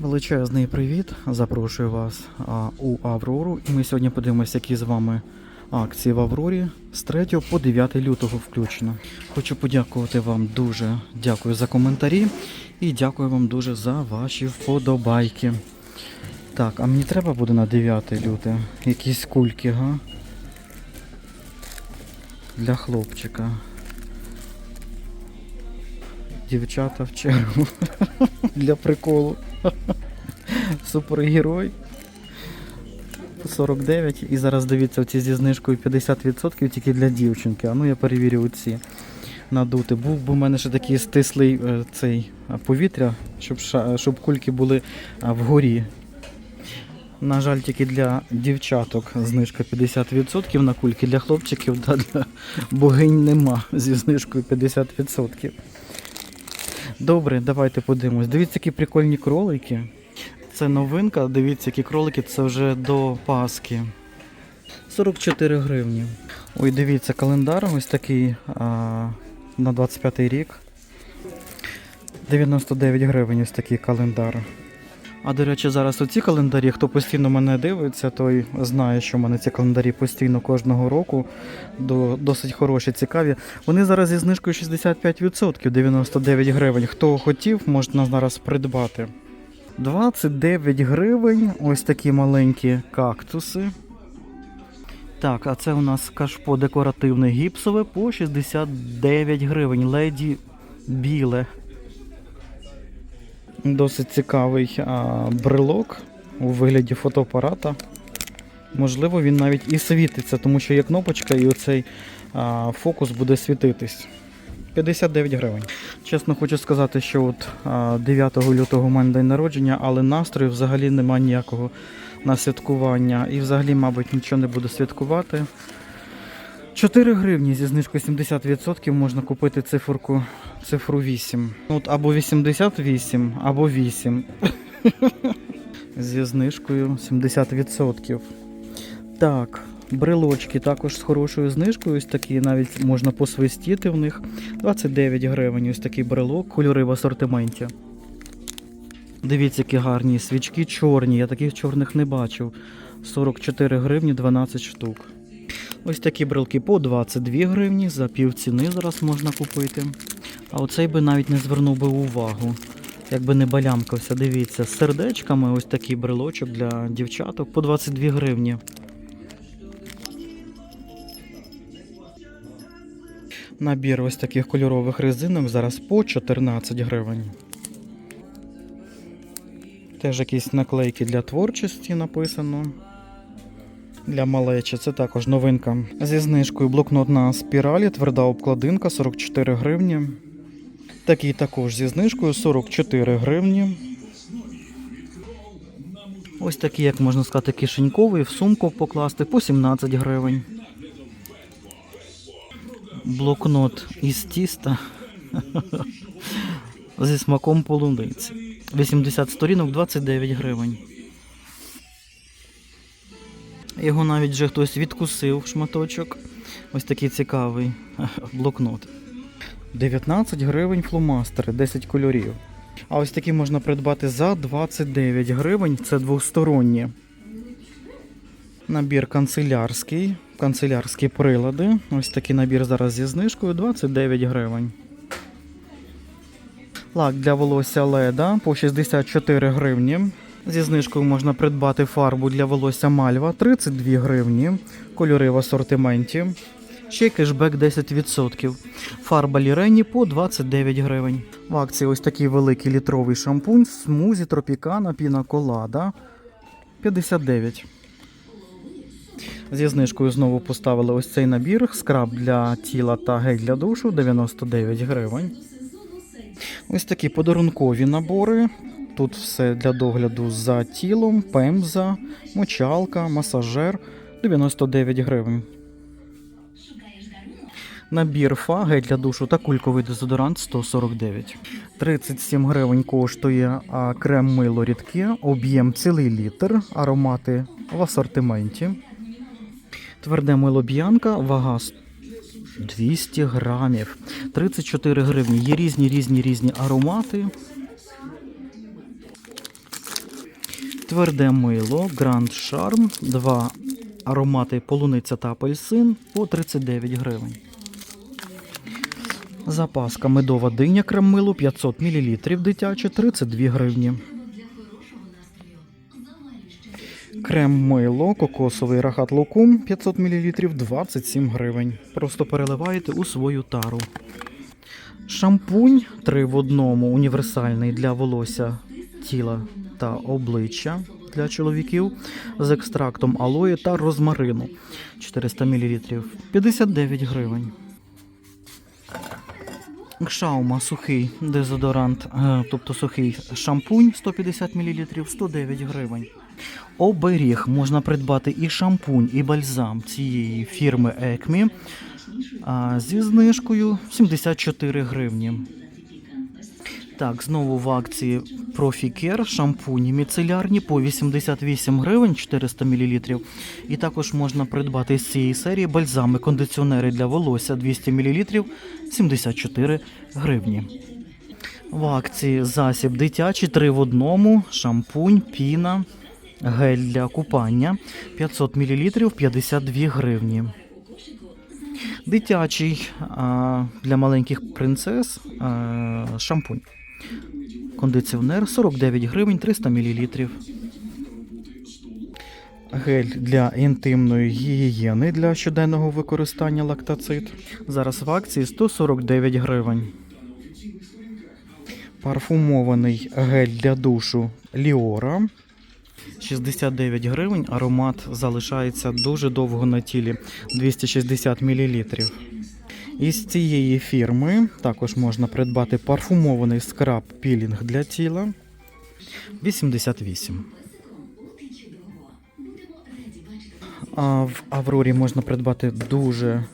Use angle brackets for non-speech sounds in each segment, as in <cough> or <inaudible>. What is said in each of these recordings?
Величезний привіт! Запрошую вас а, у Аврору. І ми сьогодні подивимося, які з вами акції в Аврорі з 3 по 9 лютого включно. Хочу подякувати вам дуже дякую за коментарі і дякую вам дуже за ваші вподобайки. Так, а мені треба буде на 9 люте якісь кульки, га? Для хлопчика. Дівчата в чергу. <laughs> Для приколу. Супергерой. 49. І зараз дивіться оці зі знижкою 50% тільки для дівчинки. А ну я перевірю оці надути. Був би у мене ще такий стислий е, цей повітря, щоб, ша- щоб кульки були вгорі. На жаль, тільки для дівчаток знижка 50% на кульки, для хлопчиків та для богинь нема зі знижкою 50%. Добре, давайте подивимось. Дивіться, які прикольні кролики. Це новинка. Дивіться, які кролики, це вже до Пасхи. 44 гривні. Ой, дивіться, календар ось такий а, на 25 рік. 99 гривень ось такий календар. А до речі, зараз оці календарі, хто постійно мене дивиться, той знає, що в мене ці календарі постійно кожного року до, досить хороші, цікаві. Вони зараз зі знижкою 65%, 99 гривень. Хто хотів, можна зараз придбати. 29 гривень, ось такі маленькі кактуси. Так, а це у нас кашпо декоративне гіпсове по 69 гривень. Леді біле. Досить цікавий а, брелок у вигляді фотоапарата. Можливо, він навіть і світиться, тому що є кнопочка, і оцей а, фокус буде світитись. 59 гривень. Чесно хочу сказати, що от а, 9 лютого у мене день народження, але настрою взагалі немає ніякого на святкування. І взагалі, мабуть, нічого не буду святкувати. 4 гривні зі знижкою 70% можна купити циферку, цифру 8. От або 88, або 8. <laughs> Зі знижкою 70%. Так, брелочки також з хорошою знижкою. Ось такі навіть можна посвистіти в них. 29 гривень. Ось такий брелок, кольори в асортименті. Дивіться, які гарні свічки чорні. Я таких чорних не бачив. 44 гривні 12 штук. Ось такі брелки по 22 гривні, за пів ціни зараз можна купити. А оцей би навіть не звернув би увагу. Якби не балямкався, дивіться, з сердечками ось такий брелочок для дівчаток по 22 гривні. Набір ось таких кольорових резинок зараз по 14 гривень. Теж якісь наклейки для творчості написано. Для малечі це також новинка. Зі знижкою блокнот на спіралі, тверда обкладинка 44 гривні. Такий також зі знижкою 44 гривні. Ось такий, як можна сказати, кишеньковий, в сумку покласти по 17 гривень. Блокнот із тіста <laughs> зі смаком полуниці. 80 сторінок 29 гривень. Його навіть вже хтось відкусив шматочок. Ось такий цікавий <laughs> блокнот. 19 гривень фломастери, 10 кольорів. А ось такі можна придбати за 29 гривень. Це двосторонні. Набір канцелярський. Канцелярські прилади. Ось такий набір зараз зі знижкою 29 гривень. Лак для волосся Леда по 64 гривні. Зі знижкою можна придбати фарбу для волосся Мальва 32 гривні. Кольори в асортименті. Ще кешбек 10%. Фарба Лірені по 29 гривень. В акції ось такий великий літровий шампунь смузі Тропікана Піна Колада 59. Зі знижкою знову поставили ось цей набір. Скраб для тіла та гель для душу 99 гривень. Ось такі подарункові набори. Тут все для догляду за тілом, пемза, мочалка, масажер 99 гривень. Набір фаги для душу та кульковий дезодорант 149. 37 гривень коштує крем мило рідке, об'єм цілий літр, аромати в асортименті. Тверде мило б'янка, вага 200 грамів. 34 гривні. Є різні різні різні аромати. Тверде мило, Grand Charm, два аромати полуниця та апельсин по 39 гривень. Запаска медова диня крем-мило 500 мл дитяче 32 гривні. Крем-мило, кокосовий рахат лукум 500 мл 27 гривень. Просто переливаєте у свою тару. Шампунь 3 в одному універсальний для волосся, тіла та обличчя для чоловіків з екстрактом алої та розмарину 400 мл 59 гривень. Кшаума сухий дезодорант, е, тобто сухий шампунь 150 мл 109 гривень. Оберіг можна придбати і шампунь, і бальзам цієї фірми Екмі зі знижкою 74 гривні. Так, знову в акції Proficare шампуні міцелярні по 88 гривень 400 мл. І також можна придбати з цієї серії бальзами кондиціонери для волосся 200 мл 74 гривні. В акції засіб дитячий 3 в одному, шампунь, піна, гель для купання 500 мл 52 гривні. Дитячий а, для маленьких принцес а, шампунь. Кондиціонер 49 гривень 300 мл. Гель для інтимної гігієни для щоденного використання лактацит. Зараз в акції 149 гривень. Парфумований гель для душу Ліора 69 гривень. Аромат залишається дуже довго на тілі 260 мл. Із цієї фірми також можна придбати парфумований скраб пілінг для тіла 88. А в Аврорі можна придбати дуже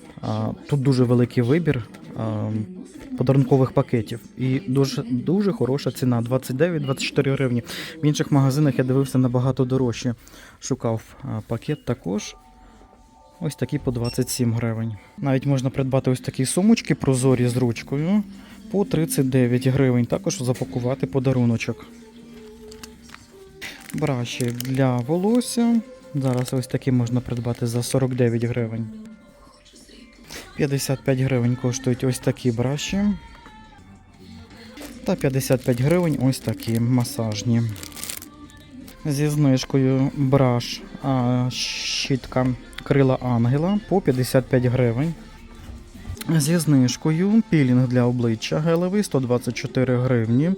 тут дуже великий вибір подарункових пакетів. І дуже дуже хороша ціна 29-24 гривні. В інших магазинах я дивився набагато дорожче. Шукав пакет також. Ось такі по 27 гривень. Навіть можна придбати ось такі сумочки прозорі з ручкою по 39 гривень. Також запакувати подаруночок. Браші для волосся. Зараз ось такі можна придбати за 49 гривень. 55 гривень коштують ось такі браші. Та 55 гривень ось такі масажні. Зі знижкою браш а, щітка крила ангела по 55 гривень. Зі знижкою пілінг для обличчя гелевий 124 гривні.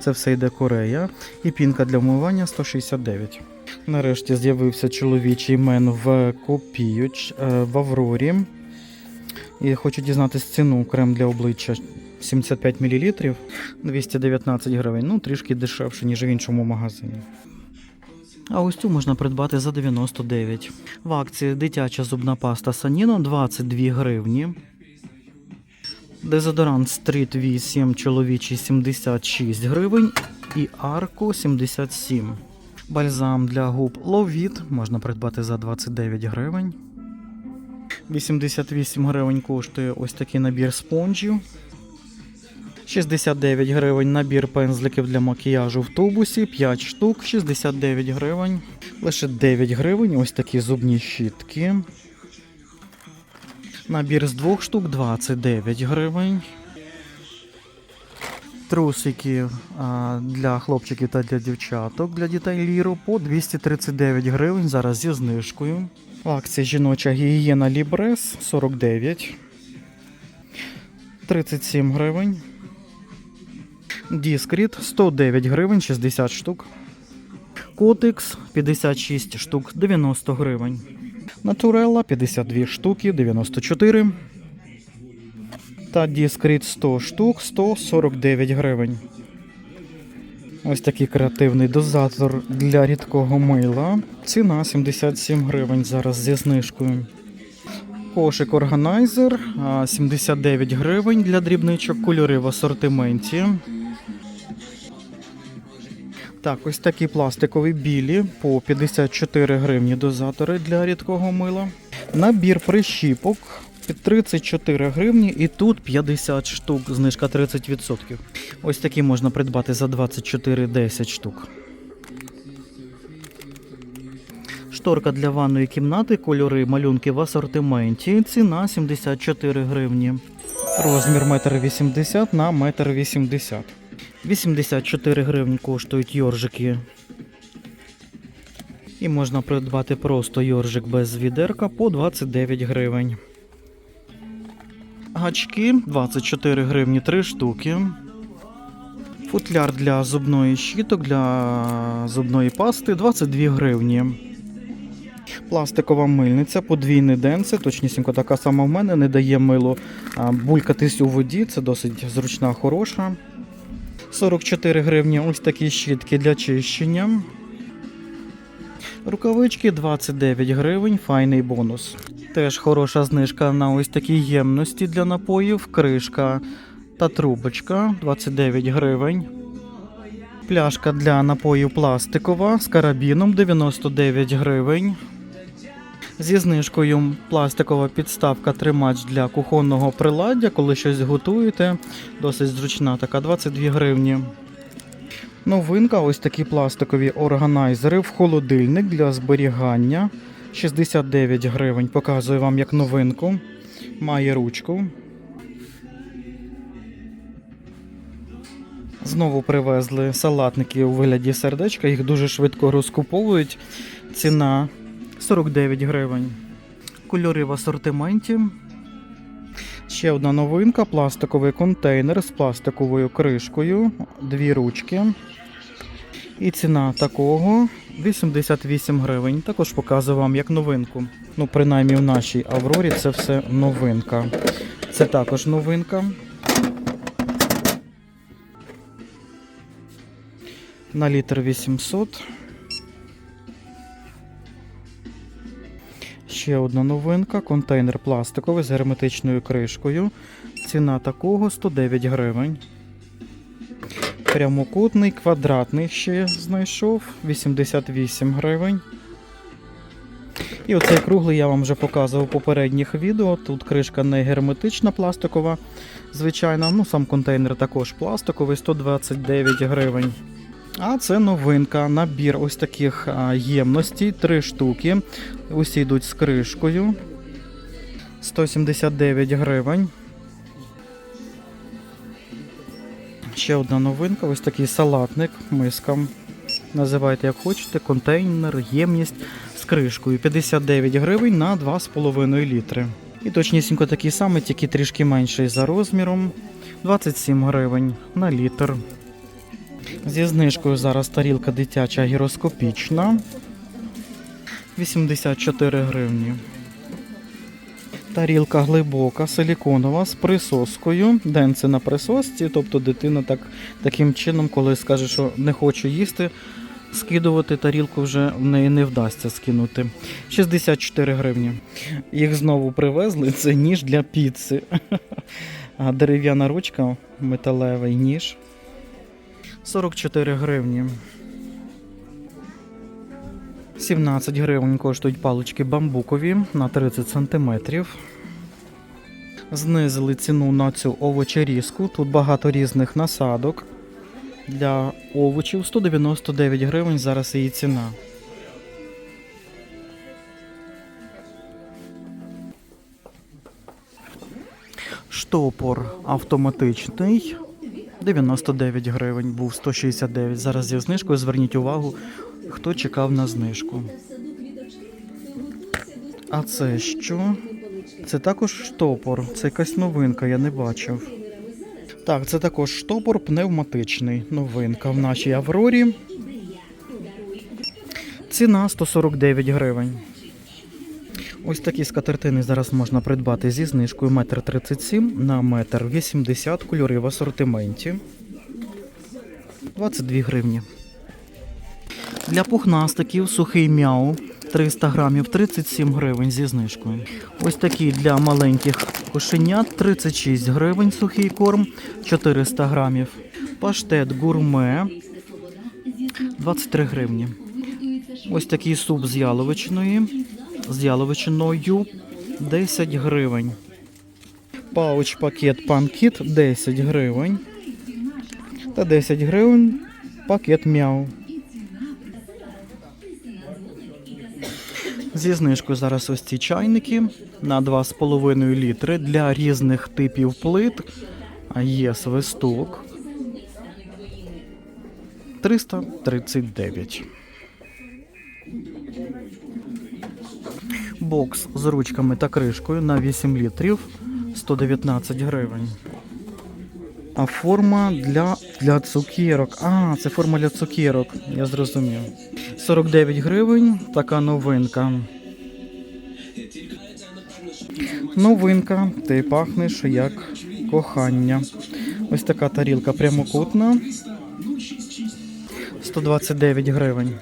Це все йде Корея. І пінка для вмивання 169. Нарешті з'явився чоловічий мен в копіюч е, в Аврорі. І хочу дізнатися ціну крем для обличчя 75 мл 219 гривень. Ну, трішки дешевше, ніж в іншому магазині. А ось цю можна придбати за 99. В акції дитяча зубна паста Саніно 22 гривні. Дезодорант Street 8 чоловічий 76 гривень і Арко 77. Бальзам для губ Ловіт можна придбати за 29 гривень. 88 гривень коштує ось такий набір спонжів. 69 гривень набір пензликів для макіяжу в тубусі, 5 штук, 69 гривень. Лише 9 гривень ось такі зубні щітки. Набір з двох штук 29 гривень. Трусики для хлопчиків та для дівчаток для дітей Ліру по 239 гривень. Зараз зі знижкою. В акції жіноча гігієна Лібрес 49. 37 гривень. Діскріт 109 гривень 60 штук. Котикс 56 штук 90 гривень. Натурелла 52 штуки 94. Та Діскріт 100 штук 149 гривень. Ось такий креативний дозатор для рідкого мила. Ціна 77 гривень зараз зі знижкою. Кошик органайзер 79 гривень для дрібничок, кольори в асортименті. Так, ось такі пластикові білі по 54 гривні дозатори для рідкого мила. Набір прищіпок під 34 гривні і тут 50 штук, знижка 30%. Ось такі можна придбати за 24,10 штук. Шторка для ванної кімнати, кольори, малюнки в асортименті. Ціна 74 гривні. Розмір 1,80 м на 1,80 м. 84 гривні коштують йоржики. І можна придбати просто йоржик без відерка по 29 гривень. Гачки 24 гривні 3 штуки. Футляр для зубної щіток, для зубної пасти 22 гривні. Пластикова мильниця, подвійний денце, точнісінько така сама в мене, не дає милу а, булькатись у воді, це досить зручна, хороша. 44 гривні ось такі щітки для чищення. Рукавички 29 гривень, файний бонус. Теж хороша знижка на ось такі ємності для напоїв, кришка та трубочка 29 гривень. Пляшка для напоїв пластикова з карабіном 99 гривень. Зі знижкою пластикова підставка тримач для кухонного приладдя, коли щось готуєте. Досить зручна, така 22 гривні. Новинка ось такі пластикові органайзери в холодильник для зберігання. 69 гривень. Показую вам як новинку. Має ручку. Знову привезли салатники у вигляді сердечка, їх дуже швидко розкуповують. Ціна 49 гривень. Кольори в асортименті. Ще одна новинка: пластиковий контейнер з пластиковою кришкою, дві ручки. І ціна такого 88 гривень. Також показую вам як новинку. Ну, принаймні в нашій Аврорі це все новинка. Це також новинка. На літр 800. Ще одна новинка. Контейнер пластиковий з герметичною кришкою. Ціна такого 109 гривень. Прямокутний, квадратний ще знайшов 88 гривень. І оцей круглий я вам вже показував у попередніх відео. Тут кришка не герметична пластикова, звичайна. Ну, сам контейнер також пластиковий, 129 гривень. А це новинка. Набір ось таких ємностей, три штуки. Усі йдуть з кришкою. 179 гривень. Ще одна новинка, ось такий салатник, миска. Називайте як хочете, контейнер, ємність з кришкою. 59 гривень на 2,5 літри. І точнісінько такий самий, тільки трішки менший за розміром. 27 гривень на літр. Зі знижкою зараз тарілка дитяча гіроскопічна. 84 гривні. Тарілка глибока, силіконова з присоскою. Денце на присосці, тобто дитина так, таким чином, коли скаже, що не хочу їсти, скидувати тарілку вже в неї не вдасться скинути. 64 гривні. Їх знову привезли. Це ніж для піци. <laughs> Дерев'яна ручка, металевий ніж. 44 гривні. 17 гривень коштують палички бамбукові на 30 см. Знизили ціну на цю овочерізку. Тут багато різних насадок для овочів. 199 гривень зараз її ціна. Штопор автоматичний. 99 гривень, був 169. Зараз зі знижкою. Зверніть увагу, хто чекав на знижку. А це що? Це також штопор. Це якась новинка, я не бачив. Так, це також штопор пневматичний. Новинка в нашій Аврорі. Ціна 149 гривень. Ось такі скатертини зараз можна придбати зі знижкою 1,37 м на 1,80 м кольори в асортименті. 22 гривні. Для пухнастиків сухий мяу 300 грамів 37 гривень зі знижкою. Ось такі для маленьких кошенят 36 гривень сухий корм 400 грамів. Паштет гурме 23 гривні. Ось такий суп з яловичиною. З яловичиною 10 гривень. Пауч пакет панкіт 10 гривень. Та 10 гривень пакет мяу. Зі знижкою зараз ось ці чайники на 2,5 літри для різних типів плит. Є свисток. 339. Бокс з ручками та кришкою на 8 літрів 119 гривень. А форма для, для цукерок. А, це форма для цукерок, я зрозумів. 49 гривень, така новинка. Новинка, ти пахнеш як кохання. Ось така тарілка прямокутна. 129 гривень.